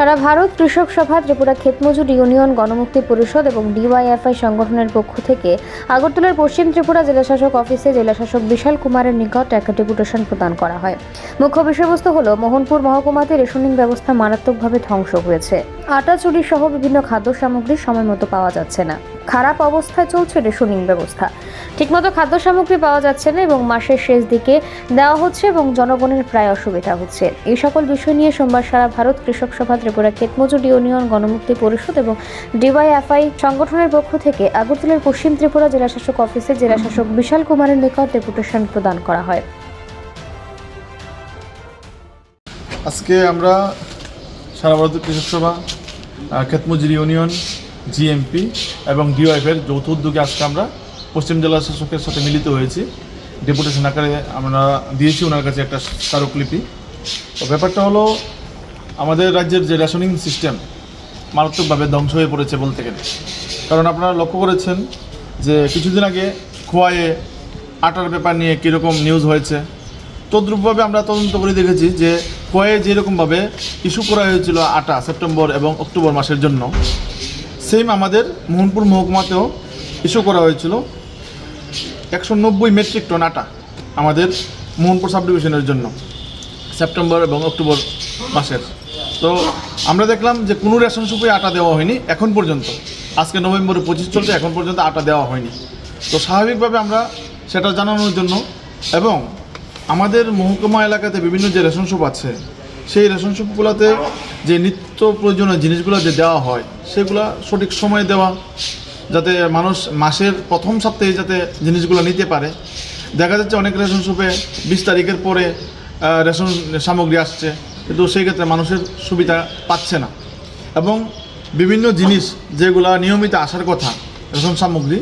সারা ভারত কৃষক সভা, ত্রিপুরা ক্ষেতমজুর ইউনিয়ন গণমুক্তি পরিষদ এবং ডিওয়াইএফআই সংগঠনের পক্ষ থেকে আগরতলার পশ্চিম ত্রিপুরা জেলাশাসক অফিসে জেলাশাসক বিশাল কুমারের নিকট এক ডেপুটেশন প্রদান করা হয়। মুখ্য বিষয়বস্তু হল, মোহনপুর মহকুমাতে রেশনিং ব্যবস্থা মারাত্মকভাবে ধ্বংস হয়েছে। আটা, চুরি সহ বিভিন্ন খাদ্য সামগ্রী সময় মতো পাওয়া যাচ্ছে না। খারাপ অবস্থায় চলছে রেশনিং ব্যবস্থা। ঠিকমতো খাদ্য সামগ্রী পাওয়া যাচ্ছে না এবং মাসের শেষ দিকে দেওয়া হচ্ছে এবং জনগণের প্রায় অসুবিধা হচ্ছে। এই সকল বিষয় নিয়ে সোমবার সারা ভারত কৃষক সভা ত্রিপুরা ক্ষেতমজুর ইউনিয়ন গণমুক্তি পরিষদ এবং ডিওয়াইএফআই সংগঠনের পক্ষ থেকে আগরতলার পশ্চিম ত্রিপুরা জেলাশাসক অফিসে জেলাশাসক বিশাল কুমারের নিকট ডেপুটেশন প্রদান করা হয়। আজকে আমরা সারা ভারতের কৃষক সভা আহ, ক্ষেতমজুরি ইউনিয়ন জিএমপি এবং ডিওএফের যৌথ উদ্যোগে আজকে আমরা পশ্চিম জেলা শাসকের সাথে মিলিত হয়েছি। ডেপুটেশন আকারে আমরা দিয়েছি ওনার কাছে একটা স্মারকলিপি। তো ব্যাপারটা হলো, আমাদের রাজ্যের যে রেশনিং সিস্টেম মারাত্মকভাবে ধ্বংস হয়ে পড়েছে বলতে গেলে। কারণ আপনারা লক্ষ্য করেছেন যে কিছুদিন আগে খোয়াইয়ে আটার ব্যাপার নিয়ে কীরকম নিউজ হয়েছে। তদ্রূপভাবে আমরা তদন্ত করে দেখেছি যে কয়ে যেরকমভাবে ইস্যু করা হয়েছিল আটা সেপ্টেম্বর এবং অক্টোবর মাসের জন্য সেম আমাদের মোহনপুর মহকুমাতেও ইস্যু করা হয়েছিল। একশো নব্বই মেট্রিক টন আটা আমাদের মোহনপুর সাব ডিভিশনের জন্য সেপ্টেম্বর এবং অক্টোবর মাসের। তো আমরা দেখলাম যে কোনো রেশন সুপে আটা দেওয়া হয়নি এখন পর্যন্ত। আজকে নভেম্বরে পঁচিশ চলছে, এখন পর্যন্ত আটা দেওয়া হয়নি। তো স্বাভাবিকভাবে আমরা সেটা জানানোর জন্য এবং আমাদের মহকুমা এলাকাতে বিভিন্ন যে রেশন শপ আছে, সেই রেশন শপগুলোতে যে নিত্য প্রয়োজনীয় জিনিসগুলো যে দেওয়া হয়, সেগুলো সঠিক সময়ে দেওয়া, যাতে মানুষ মাসের প্রথম সপ্তাহে যাতে জিনিসগুলো নিতে পারে। দেখা যাচ্ছে অনেক রেশন শপে বিশ তারিখের পরে রেশন সামগ্রী আসছে, কিন্তু সেই ক্ষেত্রে মানুষের সুবিধা পাচ্ছে না। এবং বিভিন্ন জিনিস যেগুলা নিয়মিত আসার কথা, রেশন সামগ্রী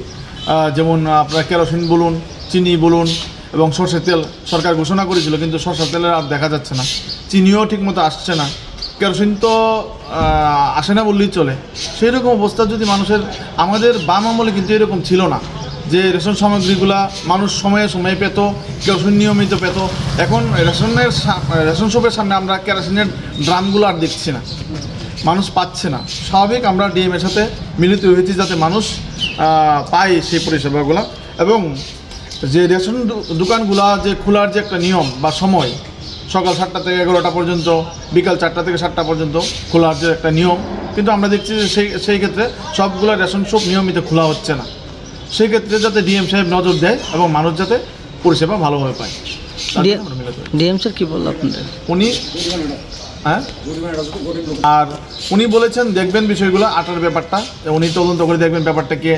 যেমন আপনার কেরোসিন বলুন, চিনি বলুন, এবং সর্ষের তেল সরকার ঘোষণা করেছিল, কিন্তু সর্ষের তেলের আর দেখা যাচ্ছে না। চিনিও ঠিকমতো আসছে না। কেরোসিন তো আসে না বললেই চলে। সেই রকম অবস্থা যদি মানুষের, আমাদের বাম আমলে কিন্তু এরকম ছিল না, যে রেশন সামগ্রীগুলা মানুষ সময়ে সময়ে পেত, কেরোসিন নিয়মিত পেত। এখন রেশনের রেশন শপের সামনে আমরা কেরোসিনের ড্রামগুলো আর দেখছি না। মানুষ পাচ্ছে না। স্বাভাবিক আমরা ডিএমের সাথে মিলিত হয়েছি যাতে মানুষ পায় সেই পরিষেবাগুলো। এবং যে রেশন দোকানগুলা, যে খোলার যে একটা নিয়ম বা সময় সকাল সাতটা থেকে এগারোটা পর্যন্ত বিকাল চারটা থেকে সাতটা পর্যন্ত খোলার যে একটা নিয়ম। কিন্তু আমরা দেখছি যে সেই সেই ক্ষেত্রে সবগুলো রেশন শপ নিয়মিত খোলা হচ্ছে না। সেই ক্ষেত্রে যাতে ডিএম সাহেব নজর দেয় এবং মানুষ যাতে পরিষেবা ভালোভাবে পায়। ডিএম স্যার কি বলল আপনাদের? উনি হ্যাঁ? আর উনি বলেছেন দেখবেন বিষয়গুলো আটার ব্যাপারটা। উনি তদন্ত করে দেখবেন ব্যাপারটা কে।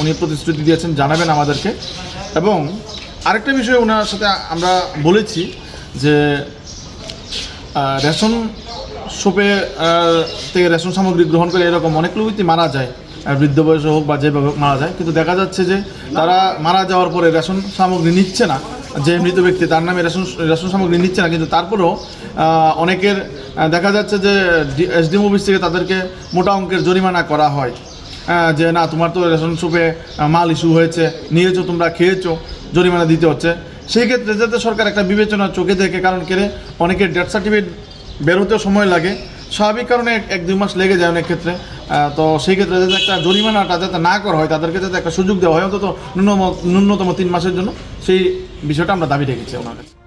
উনি প্রতিশ্রুতি দিয়েছেন জানাবেন আমাদেরকে। এবং আরেকটা বিষয় ওনার সাথে আমরা বলেছি যে রেশন শপে থেকে রেশন সামগ্রী গ্রহণ করে এরকম অনেক লোকই মারা যায় বৃদ্ধ বয়সে হোক বা যেভাবে হোক মারা যায়। কিন্তু দেখা যাচ্ছে যে তারা মারা যাওয়ার পরে রেশন সামগ্রী নিচ্ছে না। যে মৃত ব্যক্তি, তার নামে রেশন রেশন সামগ্রী নিচ্ছে না, কিন্তু তারপরেও অনেকের দেখা যাচ্ছে যে এসডিএম অফিস থেকে তাদেরকে মোটা অঙ্কের জরিমানা করা হয়। যে না, তোমার তো রেশন শপে মাল ইস্যু হয়েছে, নিয়েছো, তোমরা খেয়েছো, জরিমানা দিতে হচ্ছে। সেই ক্ষেত্রে যাতে সরকার একটা বিবেচনা চোখে দেখে, কারণ কেড়ে অনেকের ডেথ সার্টিফিকেট বেরোতেও সময় লাগে। স্বাভাবিক কারণে এক- দুই মাস লেগে যায় অনেক ক্ষেত্রে। তো সেই ক্ষেত্রে যাতে একটা জরিমানাটা যাতে না করা হয়, তাদেরকে যাতে একটা সুযোগ দেওয়া হয়, অন্তত ন্যূনতম ন্যূনতম তিন মাসের জন্য, সেই বিষয়টা আমরা দাবি রেখেছি ওনার কাছে।